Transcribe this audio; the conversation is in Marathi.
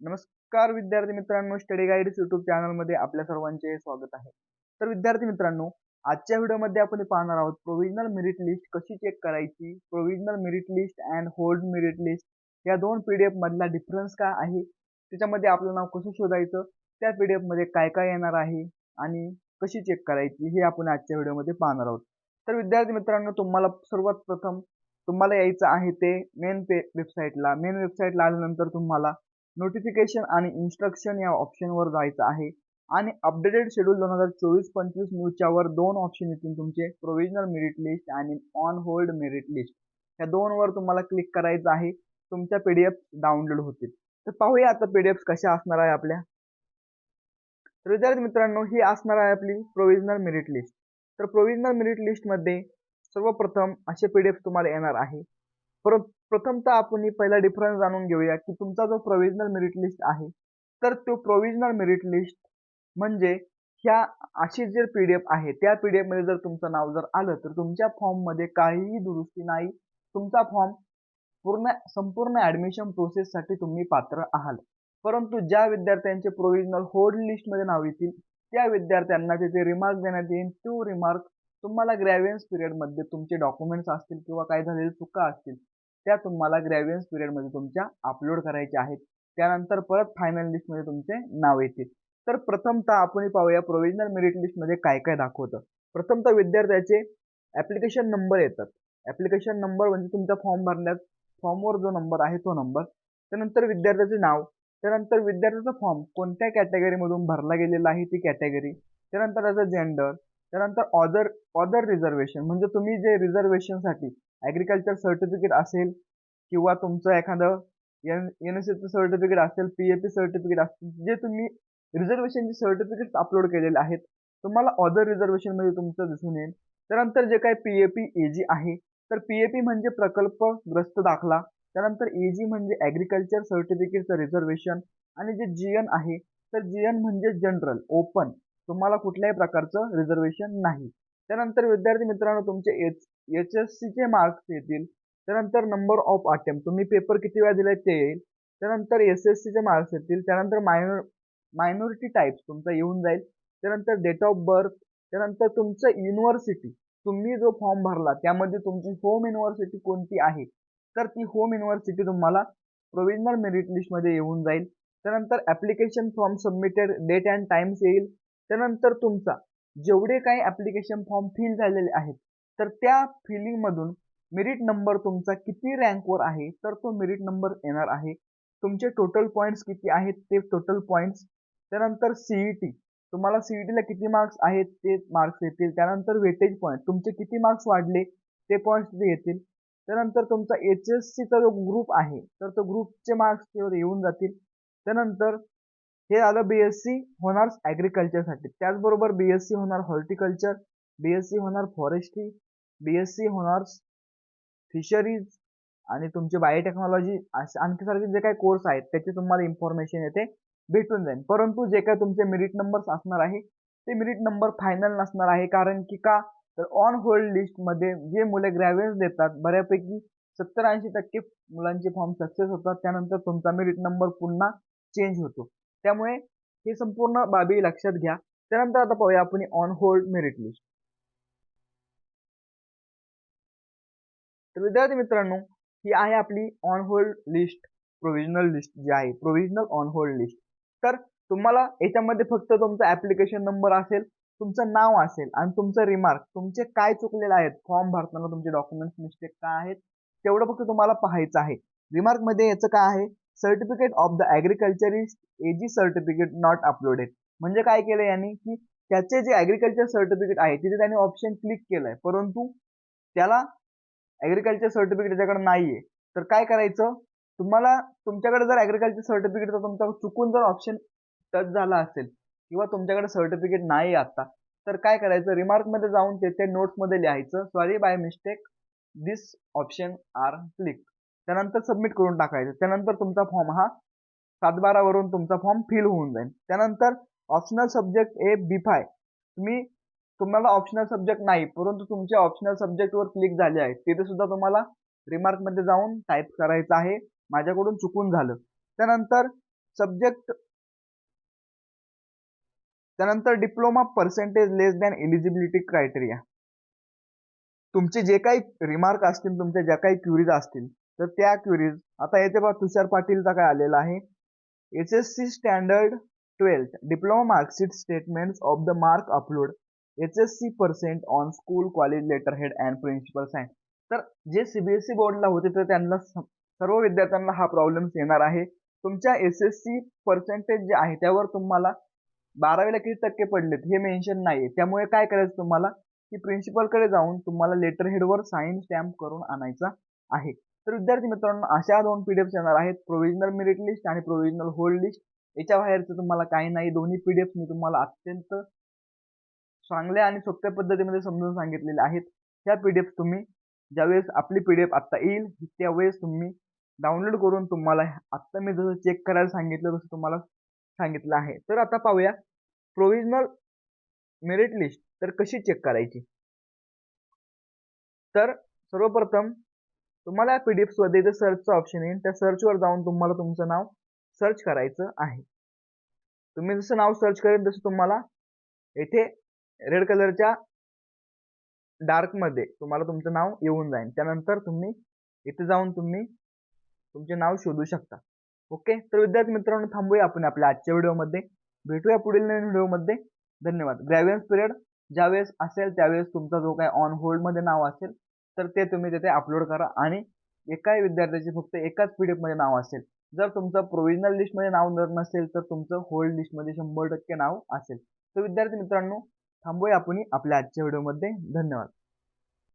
नमस्कार विद्यार्थी मित्रांनो स्टडी गाईड्स युट्यूब चॅनलमध्ये आपल्या सर्वांचे स्वागत आहे. तर विद्यार्थी मित्रांनो आजच्या व्हिडिओमध्ये आपण पाहणार आहोत प्रोव्हिजनल मेरिट लिस्ट कशी चेक करायची? Provisional merit list and hold merit list या दोन पी डी एफमधला डिफरन्स काय आहे? त्याच्यामध्ये आपलं नाव कसं शोधायचं? त्या पी डी एफमध्ये काय काय येणार आहे? आणि कशी चेक करायची? हे आपण आजच्या व्हिडिओमध्ये पाहणार आहोत. तर विद्यार्थी मित्रांनो तुम्हाला सर्वात प्रथम तुम्हाला यायचं आहे ते मेन पे वेबसाईटला मेन वेबसाईटला आल्यानंतर तुम्हाला नोटिफिकेशन आणि इन्स्ट्रक्शन या ऑप्शनवर जायचं आहे. आणि अपडेटेड शेड्यूल दोन हजार चोवीस पंचवीस न्यूजच्या वर दोन ऑप्शन येतील तुमचे प्रोव्हिजनल मेरिट लिस्ट आणि ऑन होल्ड मेरिट लिस्ट या दोनवर तुम्हाला क्लिक करायचं आहे. तुमच्या पीडीएफ डाउनलोड होतील. तर पाहूया आता पीडीएफ कशा असणार आहे आपल्या. तर विद्यार्थी मित्रांनो ही असणार आहे आपली प्रोव्हिजनल मेरिट लिस्ट तर प्रोव्हिजनल मेरिट लिस्टमध्ये सर्वप्रथम असे पीडीएफ तुम्हाला येणार आहे. प्रथमतः आपण पहिला डिफरन्स जाणून घेऊया की तुमचा जो प्रोव्हिजनल मेरिट लिस्ट आहे तर तो प्रोव्हिजनल मेरिट लिस्ट म्हणजे ह्या अशी जे पीडीएफ आहे त्या पीडीएफमध्ये जर तुमचं नाव जर आलं तर तुमच्या फॉर्ममध्ये काहीही दुरुस्ती नाही. तुमचा फॉर्म पूर्ण संपूर्ण ऍडमिशन प्रोसेससाठी तुम्ही पात्र आहात. परंतु ज्या विद्यार्थ्यांचे प्रोव्हिजनल होल्ड लिस्टमध्ये नाव येतील त्या विद्यार्थ्यांना तिथे रिमार्क देण्यात येईल. तो रिमार्क तुम्हाला ग्रॅव्हियन्स पिरियडमध्ये तुमचे डॉक्युमेंट्स असतील किंवा काही झालेले चुका असतील त्या तुम्हाला ग्रॅव्हियन्स पिरियडमध्ये तुमच्या अपलोड करायच्या आहेत. त्यानंतर परत फायनल लिस्टमध्ये तुमचे नाव येतील. तर प्रथमतः आपण पाहूया प्रोव्हिजनल मेरिट लिस्टमध्ये काय काय दाखवतं. प्रथमतः विद्यार्थ्याचे ऍप्लिकेशन नंबर येतात. ऍप्लिकेशन नंबर म्हणजे तुमचा फॉर्म भरण्यात फॉर्मवर जो नंबर आहे तो नंबर त्यानंतर विद्यार्थ्याचे नाव. त्यानंतर विद्यार्थ्याचा फॉर्म कोणत्या कॅटेगरीमधून भरला गेलेला आहे ती कॅटेगरी त्यानंतर त्याचा जेंडर त्यानंतर ऑदर ऑदर रिझर्वेशन म्हणजे तुम्ही जे रिझर्वेशनसाठी ॲग्रिकल्चर सर्टिफिकेट असेल किंवा तुमचं एखादं एन एन एस एचं सर्टिफिकेट असेल पी ए पी सर्टिफिकेट असेल जे तुम्ही रिझर्वेशनचे सर्टिफिकेट अपलोड केलेले आहेत तुम्हाला ऑदर रिझर्वेशनमध्ये तुमचं दिसून येईल. त्यानंतर जे काही पी ए पी ए जी आहे तर पी ए पी म्हणजे प्रकल्पग्रस्त दाखला त्यानंतर ए जी म्हणजे ॲग्रिकल्चर सर्टिफिकेटचं रिझर्वेशन आणि जे जी एन आहे तर जी एन म्हणजे जनरल ओपन तुम्हाला कुठल्याही प्रकारचं रिझर्वेशन नाही. त्यानंतर विद्यार्थी मित्रांनो तुमचे एच एच एस सीचे मार्क्स येतील. त्यानंतर नंबर ऑफ अटेम्प्ट तुम्ही पेपर किती वेळा दिलाय ते येईल. त्यानंतर एस एस सीचे मार्क्स येतील. त्यानंतर मायनॉर मायनॉरिटी टाईप्स तुमचा येऊन जाईल. त्यानंतर डेट ऑफ बर्थ त्यानंतर तुमचं युनिव्हर्सिटी तुम्ही जो फॉर्म भरला त्यामध्ये तुमची होम युनिव्हर्सिटी कोणती आहे? तर ती होम युनिव्हर्सिटी तुम्हाला प्रोविजनल मेरिट लिस्टमध्ये येऊन जाईल. त्यानंतर application form submitted date and times येईल. त्यानंतर तुमचा जेवढे काही ॲप्लिकेशन फॉर्म फिल झालेले आहेत तर त्या फिलिंगमधून मेरिट नंबर तुमचा किती रँकवर आहे तर तो मेरिट नंबर येणार आहे. तुमचे टोटल पॉईंट्स किती आहेत ते टोटल पॉईंट्स त्यानंतर सीईटी तुम्हाला सीईटीला किती मार्क्स आहेत ते मार्क्स येतील. त्यानंतर वेटेज पॉईंट तुमचे किती मार्क्स वाढले ते पॉईंट्स तिथे येतील. त्यानंतर तुमचा एच एस सीचा जो ग्रुप आहे तर तो ग्रुपचे मार्क्स तेवढे येऊन जातील. त्यानंतर हे आलं बी एस सी होणार ॲग्रिकल्चरसाठी त्याचबरोबर बी एस सी होणार हॉर्टिकल्चर बी एस सी होणार फॉरेस्ट्री बीएससी होणार फिशरीज आणि तुमचे बायोटेक्नॉलॉजी आणखी सारखे जे काही कोर्स आहेत त्याची तुम्हाला इन्फॉर्मेशन येते भेटून जाईल. परंतु जे काही तुमचे मेरिट नंबर्स असणार आहे ते मेरिट नंबर फायनल नसणार आहे. कारण की का? तर ऑन होल्ड लिस्टमध्ये जे मुले ग्रॅव्हियन्स देतात बऱ्यापैकी सत्तर ऐंशी टक्के मुलांचे फॉर्म सक्सेस होतात. त्यानंतर तुमचा मेरिट नंबर पुन्हा चेंज होतो. त्यामुळे हे संपूर्ण बाबी लक्षात घ्या. त्यानंतर आता पाहूया आपण ऑन होल्ड मेरिट लिस्ट तर विद्यार्थी मित्रांनो ही आहे आपली on hold list provisional list जी आहे प्रोव्हिजनल ऑन होल्ड लिस्ट तर तुम्हाला याच्यामध्ये फक्त तुमचा ऍप्लिकेशन नंबर असेल तुमचं नाव असेल आणि तुमचं रिमार्क तुमचे काय चुकलेले आहेत फॉर्म भरताना तुमचे डॉक्युमेंट्स मिस्टेक काय आहेत तेवढं फक्त तुम्हाला पाहायचं आहे. रिमार्कमध्ये याचं काय आहे certificate of the agriculturist AG certificate not uploaded म्हणजे काय केलं यांनी की त्याचे जे ॲग्रिकल्चर सर्टिफिकेट आहे तिथे त्यांनी ऑप्शन क्लिक केलंय. परंतु त्याला ॲग्रिकल्चर सर्टिफिकेट त्याच्याकडे नाहीये तर काय करायचं? तुम्हाला तुमच्याकडे जर ॲग्रिकल्चर सर्टिफिकेट तुमचा चुकून जर ऑप्शन टच झाला असेल किंवा तुमच्याकडे सर्टिफिकेट नाही आता तर काय करायचं? रिमार्कमध्ये जाऊन ते नोट्समध्ये लिहायचं. Sorry by mistake this option are click त्यानंतर सबमिट करून टाकायचं. त्यानंतर तुमचा फॉर्म हा सातबारावरून तुमचा फॉर्म फिल होऊन जाईल. त्यानंतर optional subject A B five तुम्ही तुम्हाला ऑप्शनल सब्जेक्ट नाही परंतु तुमचे ऑप्शनल सब्जेक्टवर क्लिक झाले आहे तिथे सुद्धा तुम्हाला रिमार्कमध्ये जाऊन टाईप करायचं आहे. माझ्याकडून चुकून झालं. त्यानंतर सब्जेक्ट त्यानंतर diploma percentage less than eligibility criteria तुमचे जे काही रिमार्क असतील तुमच्या ज्या काही क्युरीज असतील तर त्या क्युरीज आता येते बघा तुषार पाटीलचा काय आलेला आहे. S S C standard twelfth diploma marksheet statement of the mark upload H S C percent on school college letter head and principal science तर जे सीबीएसई बोर्डला होते तर त्यांना सर्व विद्यार्थ्यांना हा प्रॉब्लेम येणार आहे. तुमच्या एस एस सी पर्सेंटेज जे आहे त्यावर तुम्हाला बारावीला किती टक्के पडलेत हे मेन्शन नाही त्यामुळे काय करायचं तुम्हाला? की प्रिन्सिपलकडे जाऊन तुम्हाला लेटर हेडवर साईन स्टॅम्प करून आणायचा आहे. तर विद्यार्थी मित्रांनो अशा दोन पीडीएफ येणार आहेत. प्रोव्हिजनल मेरिट लिस्ट आणि प्रोव्हिजनल होल्ड लिस्ट याच्या बाहेरचं तुम्हाला काही नाही. दोन्ही पीडीएफ मी तुम्हाला अत्यंत चांगल्या आणि सोप्या पद्धतीमध्ये समजून सांगितलेले आहेत. ह्या एफ तुम्ही ज्यावेळेस आपली पी डी एफ आत्ता येईल त्यावेळेस तुम्ही डाउनलोड करून तुम्हाला आत्ता मी जसं चेक करायला सांगितलं तसं तुम्हाला सांगितलं आहे. तर आता पाहूया प्रोविजनल मेरिट लिस्ट तर कशी चेक करायची? तर सर्वप्रथम तुम्हाला या डी एफमध्ये इथे सर्चचं ऑप्शन येईल. त्या सर्चवर जाऊन तुम्हाला तुमचं नाव सर्च करायचं आहे. तुम्ही जसं नाव सर्च करेल तसं तुम्हाला येथे रेड कलरच्या डार्कमध्ये तुम्हाला तुमचं नाव येऊन जाईल. त्यानंतर तुम्ही इथे जाऊन तुम्ही तुमचे नाव शोधू शकता. ओके तर विद्यार्थी मित्रांनो थांबूया आपण आपल्या आजच्या व्हिडिओमध्ये. भेटूया पुढील नवीन व्हिडिओमध्ये. धन्यवाद. ग्रॅव्हियन्स पिरियड ज्यावेळेस असेल त्यावेळेस तुमचा जो काही ऑन होल्डमध्ये नाव असेल तर ते तुम्ही तिथे अपलोड करा. आणि एकाही विद्यार्थ्याचे फक्त एकाच पीडीएफमध्ये नाव असेल. जर तुमचं प्रोव्हिजनल लिस्टमध्ये नाव नसेल तर तुमचं होल्ड लिस्टमध्ये शंभर टक्के नाव असेल. तर विद्यार्थी मित्रांनो थांबूया आपण आपल्या आजच्या व्हिडिओमध्ये. धन्यवाद.